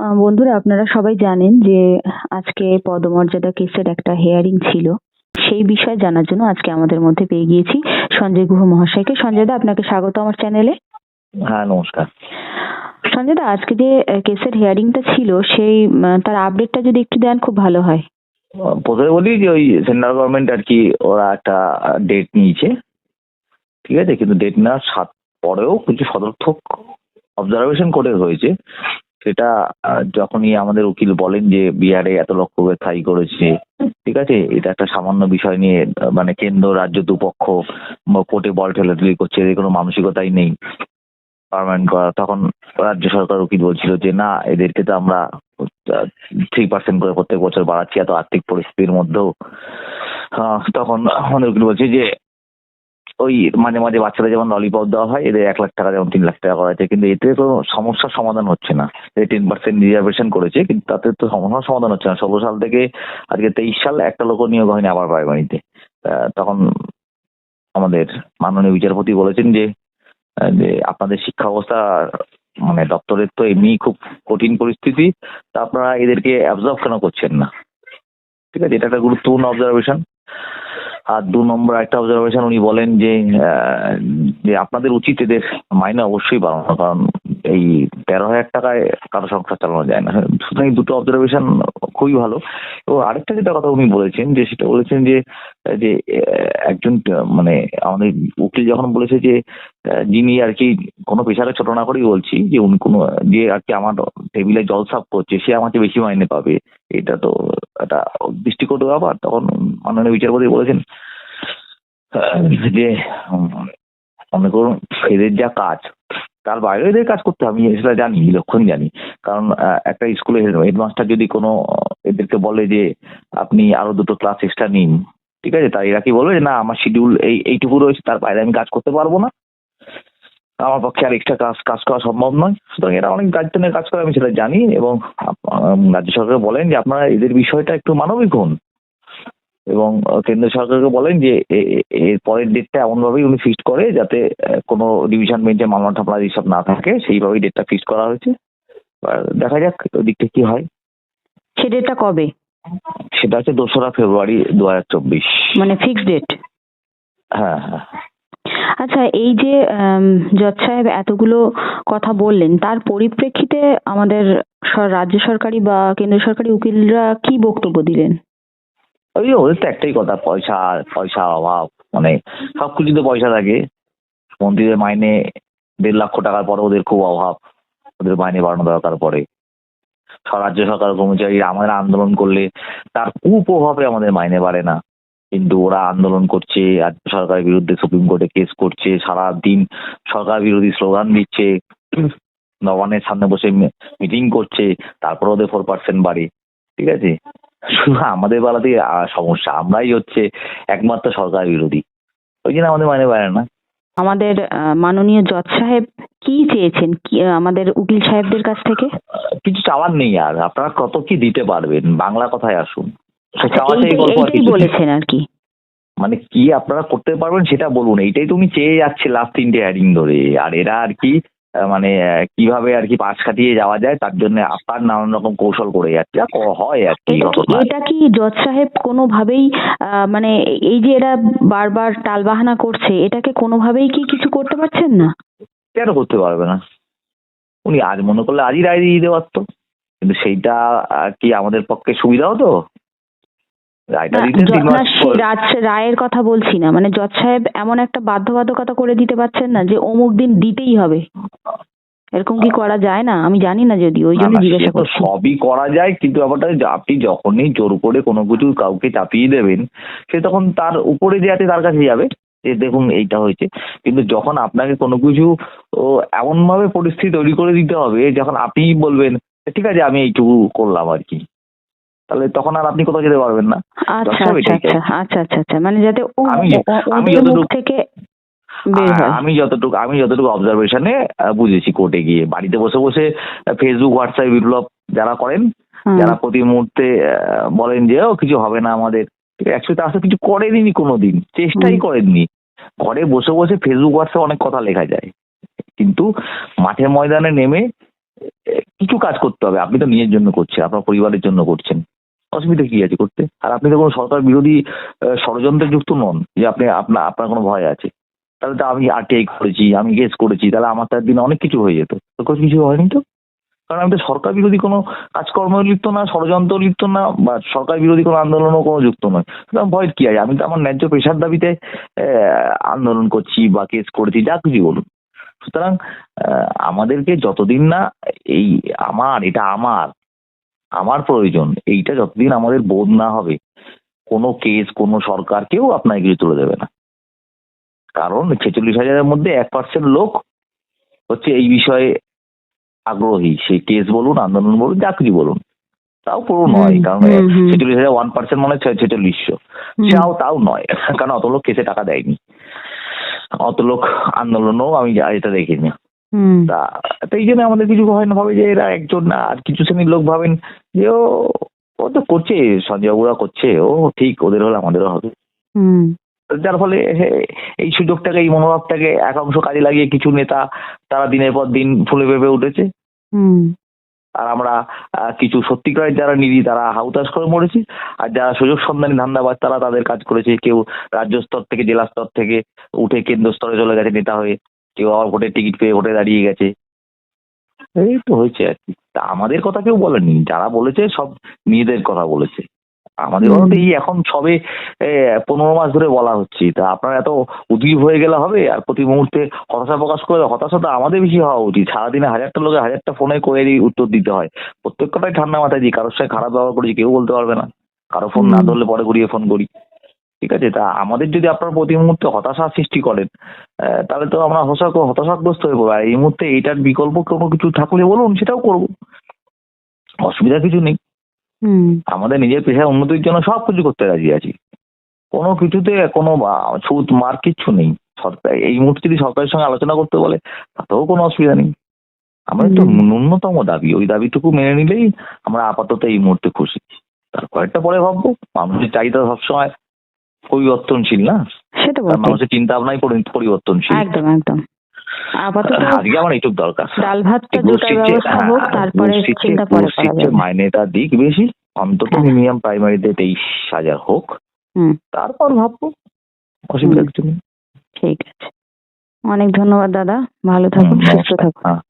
বন্ধুরা আপনারা সবাই জানেন যে আজকে পদমর্যাদা কেসের একটা হেয়ারিং ছিল। সেই বিষয়ে জানার জন্য আজকে আমাদের মধ্যে পেয়ে গিয়েছি সঞ্জয় গুহ মহাশয়কে। সঞ্জয় দা আপনাকে স্বাগত আমার চ্যানেলে হ্যাঁ নমস্কার। সঞ্জয় দা আজকে যে কেসের হেয়ারিংটা ছিল সেই তার আপডেটটা যদি একটু দেন খুব ভালো হয়। প্রথমে বলি যে ওই সেন্ট্রাল গভর্নমেন্ট আর কি ওরা একটা ডেট নিয়েছে। ঠিক আছে? কিন্তু ডেট নেওয়ার সাত পরেও কিছু সদর্থক অবজারভেশন করে হয়েছে। সেটা যখনই আমাদের উকিল বলেন যে বিহারে এত লক্ষ থাই করেছে, ঠিক আছে? এটা একটা সামান্য বিষয় নিয়ে মানে কেন্দ্র, রাজ্য দুপক্ষ কোর্টে বল ঠেলাঠেলি করছে, এদের কোনো মানসিকতাই নেই। পারমানেন্ট করা তখন রাজ্য সরকার উকিল বলছিল যে, না, এদেরকে তো আমরা থ্রি পার্সেন্ট করে প্রত্যেক বছর বাড়াচ্ছি, এত আর্থিক পরিস্থিতির মধ্যেও। তখন আমাদের উকিল বলছে যে ওই মাঝে মাঝে বাচ্চারা যেমন ললিপপ দেওয়া হয়, এদের এক লাখ টাকা যেমন তিন লাখ টাকা করা হয়েছে, কিন্তু এতে তো সমস্যার সমাধান হচ্ছে না। টেন পার্সেন্ট রিজার্ভেশন করেছে, কিন্তু তাতে তো সমস্যার সমাধান হচ্ছে না। ষোলো সাল থেকে আজকে তেইশ সাল একটা লোক নিয়োগ হয়নি আবার প্রাইমারিতে তখন আমাদের মাননীয় বিচারপতি বলেছেন যে যে আপনাদের শিক্ষা ব্যবস্থা মানে দপ্তরের তো এমনি খুব কঠিন পরিস্থিতি, তা আপনারা এদেরকে অ্যাবজর্ব কেন করছেন না? ঠিক আছে, এটা একটা গুরুত্বপূর্ণ অবজারভেশন আর দু নম্বর একটা অবজারভেশন উনি বলেন যে যে আপনাদের উচিত এদের মাইনে অবশ্যই বাড়ানো। কারণ এই তেরো হাজার টাকায় কারও সংসার চালানো যায় না। সুতরাং এই দুটো অবজারভেশন খুবই ভালো। এবং আরেকটা যেটা কথা উনি বলেছেন, যে সেটা বলেছেন যে যে একজন মানে আমাদের উকিল যখন বলেছে যে যিনি আর কি কোনো পেশাকে ছোট না করেই বলছি, যে উনি কোনো, যে আর কি আমার টেবিলে জল সাফ করছে, সে চেয়ে বেশি মাইনে পাবে। এটা তো একটা দৃষ্টিকট ব্যাপার। তখন মাননীয় বিচারপতি বলেছেন যে, মনে করুন, এদের যা কাজ তার বাইরে এদের কাজ করতে হবে, আমি সেটা জানি লক্ষণ জানি। কারণ একটা স্কুলে হেডমাস্টার যদি কোনো এদেরকে বলে যে আপনি আরও দুটো ক্লাস এক্সট্রা নিন। ঠিক আছে? তাই এরা কি বলবে না আমার শিডিউল এই এইটুকু রয়েছে তার বাইরে আমি কাজ করতে পারব না। আমার পক্ষে আর এক্সট্রা কাজ কাজ করা সম্ভব নয়। সুতরাং এরা অনেক দায়িত্ব নিয়ে কাজ করে আমি সেটা জানি এবং রাজ্য সরকার বলেন যে আপনারা এদের বিষয়টা একটু মানবিক হন। এবং কেন্দ্র সরকারকে বলেন যে এর পরের ডেটটা এমনভাবেই উনি ফিক্সড করে যাতে কোনো ডিভিশন বেঞ্চে মামলা টামলা এইসব না থাকে সেইভাবেই ডেটটা ফিক্সড করা হয়েছে। দেখা যাক ওদিকটা কি হয়। সে ডেটটা কবে? সেটা হচ্ছে দোসরা ফেব্রুয়ারি দু হাজার চব্বিশ। মানে ফিক্সড ডেট হ্যাঁ হ্যাঁ। আচ্ছা এই যে জজ সাহেব এতগুলো কথা বললেন তার পরিপ্রেক্ষিতে আমাদের রাজ্য সরকারি বা কেন্দ্র সরকারি উকিলরা কি বক্তব্য দিলেন? ওই ওদের তো একটাই কথা, পয়সা পয়সা অভাব মানে সব কিছুতে পয়সা থাকে। মন্ত্রীদের মাইনে দেড় লক্ষ টাকার পরে ওদের খুব অভাব, ওদের মাইনে বাড়ানো দরকার পড়ে। রাজ্য সরকার কর্মচারী আমাদের আন্দোলন করলে তার কুপ্রভাবে আমাদের মাইনে বাড়ে না। কিন্তু ওরা আন্দোলন করছে, রাজ্য সরকারের বিরুদ্ধে সুপ্রিম কোর্টে কেস করছে সারা দিন সরকার বিরোধী স্লোগান দিচ্ছে নবানের সামনে বসে মিটিং করছে তারপর ওদের ফোর পার্সেন্ট বাড়ে। ঠিক আছে? শুধু আমাদের বেলাতেই আহ, সমস্যা। আমরাই হচ্ছে একমাত্র সরকার বিরোধী। ওই জন্য আমাদের মাইনে বাড়ে না। আমাদের মাননীয় জজ সাহেব কি চেয়েছেন? কি আমাদের উকিল সাহেবদের কাছ থেকে? কিছু চাওয়ার নেই আর। আপনারা কত কি দিতে পারবেন? বাংলা কথায় আসুন। আচ্ছা। বলেছেন আর কি। মানে কি আপনারা করতে পারবেন সেটা বলুন। এইটাই তুমি চেয়ে যাচ্ছে লাস্ট তিনটে হ্যাডিং ধরে। আর এরা আর কি মানে কীভাবে আর কি পাশ কাটিয়ে যাওয়া যায় তার জন্য আপনার নানান রকম কৌশল করে যাচ্ছে। আর হয় আর কি এটা কি জজ সাহেব কোনোভাবেই মানে এই যে এরা বারবার টালবাহানা করছে এটাকে কোনোভাবেই কি কিছু করতে পারছেন না? কেন করতে পারবে না? উনি আজ মনে করলে আজই রায় দিয়ে দিতে পারতো। কিন্তু সেইটা কি আমাদের পক্ষে সুবিধা হতো? রায়ের কথা বলছি না। মানে জজ সাহেব এমন একটা বাধ্যবাধকতা করে দিতে পারছেন না যে অমুক দিন দিতেই হবে। এরকম কি করা যায় না? আমি জানি না যদি ওই জন্য জিজ্ঞাসা করছি। সবই করা যায় কিন্তু ব্যাপারটা আপনি যখনই জোর করে কোনো কিছু কাউকে চাপিয়ে দেবেন সে তখন তার উপরে যে আছে তার কাছে যাবে। যে দেখুন এইটা হয়েছে। কিন্তু যখন আপনাকে কোনো কিছু ও এমন ভাবে পরিস্থিতি তৈরি করে দিতে হবে যখন আপনি বলবেন ঠিক আছে আমি এইটুকু করলাম আর কি। তাহলে তখন আর আপনি কোথাও যেতে পারবেন না। আচ্ছা আচ্ছা আচ্ছা আচ্ছা আচ্ছা আচ্ছা। মানে যাতে আমি- যতটুকু- থেকে আমি যতটুকু আমি যতটুকু অবজারভেশনে বুঝেছি কোর্টে গিয়ে। বাড়িতে বসে বসে ফেসবুক হোয়াটসঅ্যাপ বিপ্লব যারা করেন যারা প্রতি মুহূর্তে বলেন যে ও কিছু হবে না আমাদের। অ্যাকচুয়ালি তার সাথে কিছু করেনি কোনোদিন। চেষ্টাই করেননি। ঘরে বসে বসে ফেসবুক হোয়াটসঅ্যাপ অনেক কথা লেখা যায়। কিন্তু মাঠে ময়দানে নেমে কিছু কাজ করতে হবে। আপনি তো নিজের জন্য করছেন আপনার পরিবারের জন্য করছেন। অসুবিধা কি আছে করতে? আর আপনি তো কোনো সরকার বিরোধী ষড়যন্ত্রে যুক্ত নন যে আপনি আপনার আপনার কোনো ভয় আছে। তাহলে তো আমি আরটিআই করেছি, আমি কেস করেছি, তাহলে আমার তার দিনে অনেক কিছু হয়ে যেত। কোনো কিছু হয়নি তো? কারণ আমি তো সরকার বিরোধী কোনো কাজকর্ম লিপ্ত না ষড়যন্ত্র লিপ্ত না, বা সরকার বিরোধী কোনো আন্দোলনও কোনো যুক্ত নয়। ভয় কি আছে? আমি তো আমার ন্যায্য পেশার দাবিতে আন্দোলন করছি বা কেস করেছি, যা কিছু বলুন। সুতরাং আমাদেরকে যতদিন না এই আমার, এটা আমার আমার প্রয়োজন এইটা যতদিন আমাদের বোধ না হবে কোনো কেস কোনো সরকার কেউ আপনাকে কিছু তুলে দেবে না। কারণ ছেচল্লিশ হাজারের মধ্যে এক পার্সেন্ট লোক হচ্ছে এই বিষয়ে আগ্রহী। সেই কেস বলুন আন্দোলন বলুন চাকরি বলুন। তাও পুরো নয় কারণ। ছেচল্লিশ হাজার ওয়ান পার্সেন্ট মানে ছেচল্লিশশো। হুম। তাও তাও নয় কারণ অত লোক কেসে টাকা দেয়নি। অত লোক আন্দোলনও আমি এটা দেখিনি। তা এই জন্য আমাদের কিছু হয় না ভাবে যে এরা একজন না। আর কিছু শ্রেণির লোক ভাবেন যে ও ও তো করছে সঞ্জয় বাবুরা করছে ও ঠিক ওদের হলে আমাদেরও হবে। হুম। যার ফলে এই সুযোগটাকে এই মনোভাবটাকে একাংশ কাজে লাগিয়ে কিছু নেতা তারা দিনের পর দিন ফুলে ভেবে উঠেছে। হুম। আর আমরা কিছু সত্যিকারের যারা নিধি তারা হাউতাস করে মরেছি। আর যারা সুযোগ সন্ধানী ধান্দাবাজ তারা তাদের কাজ করেছে। কেউ রাজ্য স্তর থেকে জেলা স্তর থেকে উঠে কেন্দ্র স্তরে চলে গেছে নেতা হয়ে। কেউ আবার ভোটের টিকিট পেয়ে ভোটে দাঁড়িয়ে গেছে। এই তো হয়েছে আর কি। তা আমাদের কথা কেউ বলেনি। যারা বলেছে সব নিজেদের কথা বলেছে। আমাদের কথা তো এই এখন সবে পনেরো মাস ধরে বলা হচ্ছে। তা আপনার এত উদ্গ্রীব হয়ে গেলে হবে? আর প্রতি মুহূর্তে হতাশা প্রকাশ করে হতাশাটা আমাদের বেশি হওয়া উচিত। সারাদিনে হাজারটা লোকে হাজারটা ফোনে করে উত্তর দিতে হয়। প্রত্যেক কথাই ঠান্ডা মাথায় দিই কারোর সঙ্গে খারাপ ব্যবহার করেছি কেউ বলতে পারবে না। কারও ফোন না ধরলে পরে ঘুরিয়ে ফোন করি। ঠিক আছে? তা আমাদের যদি আপনার প্রতি মুহূর্তে হতাশা সৃষ্টি করেন তাহলে তো আমরা হতাশা হতাশাগ্রস্ত হয়ে পড়ব। আর এই মুহূর্তে এইটার বিকল্প কোনো কিছু থাকলে বলুন সেটাও করব। অসুবিধা কিছু নেই। আমাদের নিজের পেশার উন্নতির জন্য সব কিছু করতে রাজি আছি। কোনো কিছুতে কোনো ছুত মার কিচ্ছু নেই। সরকার এই মুহূর্তে যদি সরকারের সঙ্গে আলোচনা করতে বলে তাতেও কোনো অসুবিধা নেই। আমাদের তো ন্যূনতম দাবি ওই দাবিটুকু মেনে নিলেই আমরা আপাতত এই মুহূর্তে খুশি। তারপর একটা পরে ভাববো। মানুষের চাহিদা সবসময় পরিবর্তনশীল না? সেটা মানুষের চিন্তা ভাবনাই পরিবর্তনশীল। একদম একদম। আপাতত আজকে আমার এইটুক দরকার। ডাল ভাতটা জোটার ব্যবস্থা হ্যাঁ, হোক তারপরে ঘুষ চিন্তা পরে করা যাবে। মাইনেটা দিক বেশি। অন্তত হ্যাঁ। মিনিমাম প্রাইমারিতে তেইশ হাজার হোক। হুম। তারপর ভাববো। অসুবিধা হুম। কিছু নেই। ঠিক আছে। অনেক ধন্যবাদ দাদা। ভালো থাকুন সুস্থ থাকুন। হ্যাঁ।